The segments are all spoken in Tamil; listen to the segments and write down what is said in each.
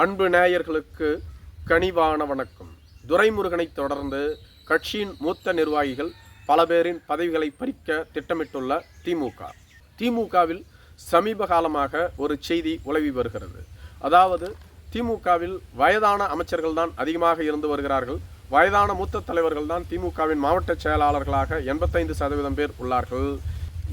அன்பு நேயர்களுக்கு கனிவான வணக்கம். துரைமுருகனை தொடர்ந்து கட்சியின் மூத்த நிர்வாகிகள் பல பேரின் பதவிகளை பறிக்க திட்டமிட்டுள்ள திமுக. திமுகவில் சமீப காலமாக ஒரு செய்தி உலவி வருகிறது. அதாவது திமுகவில் வயதான அமைச்சர்கள் தான் அதிகமாக இருந்து வருகிறார்கள். வயதான மூத்த தலைவர்கள் தான் திமுகவின் மாவட்ட செயலாளர்களாக எண்பத்தைந்து சதவீதம் பேர் உள்ளார்கள்.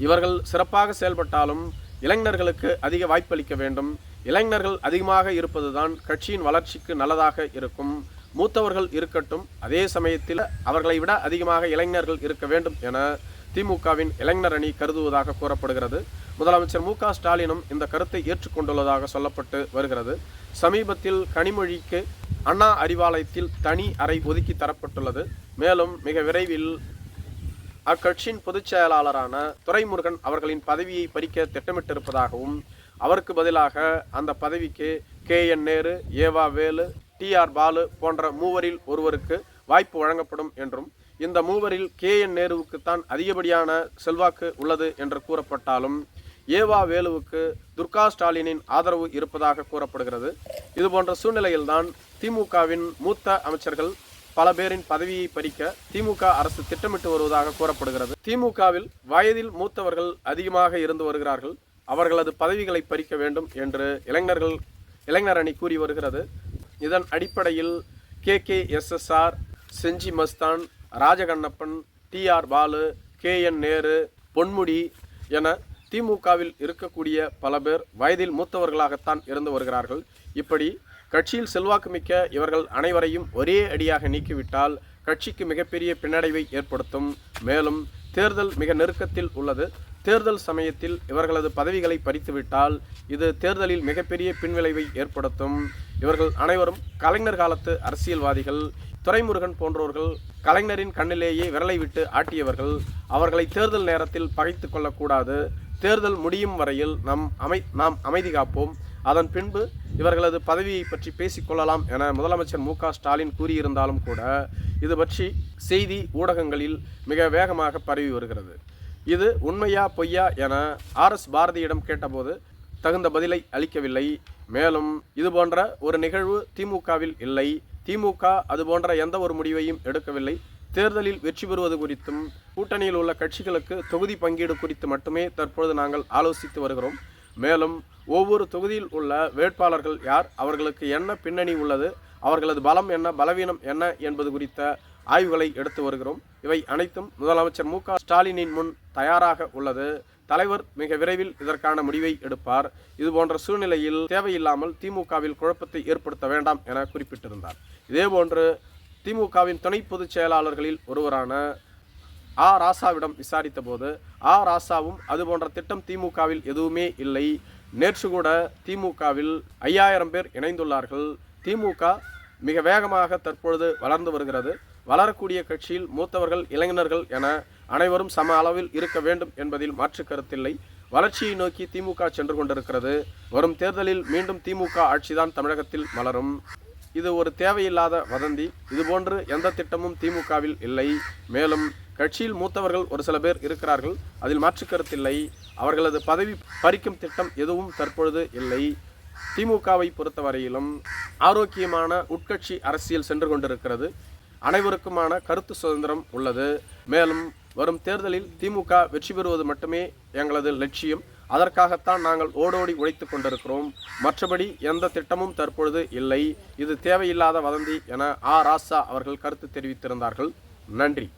இவர்கள் சிறப்பாக செயல்பட்டாலும் இளைஞர்களுக்கு அதிக வாய்ப்பளிக்க வேண்டும். இளைஞர்கள் அதிகமாக இருப்பதுதான் கட்சியின் வளர்ச்சிக்கு நல்லதாக இருக்கும். மூத்தவர்கள் இருக்கட்டும் அதே சமயத்தில் அவர்களை விட அதிகமாக இளைஞர்கள் இருக்க வேண்டும் என திமுகவின் இளைஞர் அணி கருதுவதாக கூறப்படுகிறது. முதலமைச்சர் மு ஸ்டாலினும் இந்த கருத்தை ஏற்றுக்கொண்டுள்ளதாக சொல்லப்பட்டு வருகிறது. சமீபத்தில் கனிமொழிக்கு அண்ணா அறிவாலயத்தில் தனி அறை ஒதுக்கி தரப்பட்டுள்ளது. மேலும் மிக விரைவில் அக்கட்சியின் பொதுச் செயலாளரான துரைமுருகன் அவர்களின் பதவியை பறிக்க திட்டமிட்டிருப்பதாகவும் அவருக்கு பதிலாக அந்த பதவிக்கு கே என் நேரு ஏவா வேலு டி ஆர் பாலு போன்ற மூவரில் ஒருவருக்கு வாய்ப்பு வழங்கப்படும் என்றும் இந்த மூவரில் கே என் நேருவுக்குத்தான் அதிகப்படியான செல்வாக்கு உள்ளது என்று கூறப்பட்டாலும் ஏவா வேலுவுக்கு துர்கா ஸ்டாலினின் ஆதரவு இருப்பதாக கூறப்படுகிறது. இதுபோன்ற சூழ்நிலையில்தான் திமுகவின் மூத்த அமைச்சர்கள் பல பேரின் பதவியை பறிக்க திமுக அரசு திட்டமிட்டு வருவதாக கூறப்படுகிறது. திமுகவில் வயதில் மூத்தவர்கள் அதிகமாக இருந்து வருகிறார்கள். அவர்களது பதவிகளை பறிக்க வேண்டும் என்று இளைஞர்கள் இளைஞர் அணி கூறி வருகிறது. இதன் அடிப்படையில் K. K. SSR Gingee Masthan Rajakannappan T. R. Baalu K. N. Nehru Ponmudi என திமுகவில் இருக்கக்கூடிய பல பேர் வயதில் மூத்தவர்களாகத்தான் இருந்து வருகிறார்கள். இப்படி கட்சியில் செல்வாக்குமிக்க இவர்கள் அனைவரையும் ஒரே அடியாக நீக்கிவிட்டால் கட்சிக்கு மிகப்பெரிய பின்னடைவை ஏற்படுத்தும். மேலும் தேர்தல் மிக நெருக்கத்தில் உள்ளது. தேர்தல் சமயத்தில் இவர்களது பதவிகளை பறித்துவிட்டால் இது தேர்தலில் மிகப்பெரிய பின்விளைவை ஏற்படுத்தும். இவர்கள் அனைவரும் கலைஞர் காலத்து அரசியல்வாதிகள். துரைமுருகன் போன்றோர்கள் கலைஞரின் கண்ணிலேயே விரலை விட்டு ஆட்டியவர்கள். அவர்களை தேர்தல் நேரத்தில் பகைத்து கொள்ளக்கூடாது. தேர்தல் முடியும் வரையில் நம் அமை நாம் அமைதி காப்போம். அதன் பின்பு இவர்களது பதவியை பற்றி பேசிக்கொள்ளலாம் என முதலமைச்சர் மு ஸ்டாலின் கூறியிருந்தாலும் கூட இது பற்றி செய்தி ஊடகங்களில் மிக வேகமாக பரவி வருகிறது. இது உண்மையா பொய்யா என ஆர் எஸ் பாரதியிடம் கேட்டபோது தகுந்த பதிலை அளிக்கவில்லை. மேலும் இது போன்ற ஒரு நிகழ்வு திமுகவில் இல்லை. திமுக அது போன்ற எந்த ஒரு முடிவையும் எடுக்கவில்லை. தேர்தலில் வெற்றி பெறுவது குறித்தும் கூட்டணியில் உள்ள கட்சிகளுக்கு தொகுதி பங்கீடு குறித்து மட்டுமே தற்பொழுது நாங்கள் ஆலோசித்து வருகிறோம். மேலும் ஒவ்வொரு தொகுதியில் உள்ள வேட்பாளர்கள் யார்? அவர்களுக்கு என்ன பின்னணி உள்ளது? அவர்களது பலம் என்ன பலவீனம் என்ன என்பது குறித்த ஆய்வுகளை எடுத்து வருகிறோம். இவை அனைத்தும் முதலமைச்சர் மு க ஸ்டாலினின் முன் தயாராக உள்ளது. தலைவர் மிக விரைவில் இதற்கான முடிவை எடுப்பார். இதுபோன்ற சூழ்நிலையில் தேவையில்லாமல் திமுகவில் குழப்பத்தை ஏற்படுத்த வேண்டாம் என குறிப்பிட்டிருந்தார். இதேபோன்று திமுகவின் துணை பொதுச் செயலாளர்களில் ஒருவரான ஆ. ராசாவிடம் விசாரித்த போது ஆ. ராசாவும் அதுபோன்ற திட்டம் திமுகவில் எதுவுமே இல்லை. நேற்று கூட திமுகவில் ஐயாயிரம் பேர் இணைந்துள்ளார்கள். திமுக மிக வேகமாக தற்பொழுது வளர்ந்து வருகிறது. வளரக்கூடிய கட்சியில் மூத்தவர்கள் இளைஞர்கள் என அனைவரும் சம அளவில் இருக்க வேண்டும் என்பதில் மாற்று கருத்தில்லை. வளர்ச்சியை நோக்கி திமுக சென்று கொண்டிருக்கிறது. வரும் தேர்தலில் மீண்டும் திமுக ஆட்சிதான் தமிழகத்தில் மலரும். இது ஒரு தேவையில்லாத வதந்தி. இதுபோன்று எந்த திட்டமும் திமுகவில் இல்லை. மேலும் கட்சியில் மூத்தவர்கள் ஒரு சில பேர் இருக்கிறார்கள். அதில் மாற்று கருத்தில்லை. அவர்களது பதவி பறிக்கும் திட்டம் எதுவும் தற்பொழுது இல்லை. திமுகவை பொறுத்தவரையிலும் ஆரோக்கியமான உட்கட்சி அரசியல் சென்று கொண்டிருக்கிறது. அனைவருக்குமான கருத்து சுதந்திரம் உள்ளது. மேலும் வரும் தேர்தலில் திமுக வெற்றி பெறுவது மட்டுமே எங்களது லட்சியம். அதற்காகத்தான் நாங்கள் ஓடோடி உழைத்து கொண்டிருக்கிறோம். மற்றபடி எந்த திட்டமும் தற்பொழுது இல்லை. இது தேவையில்லாத வதந்தி என ஆ. ராசா அவர்கள் கருத்து தெரிவித்திருந்தார்கள். நன்றி.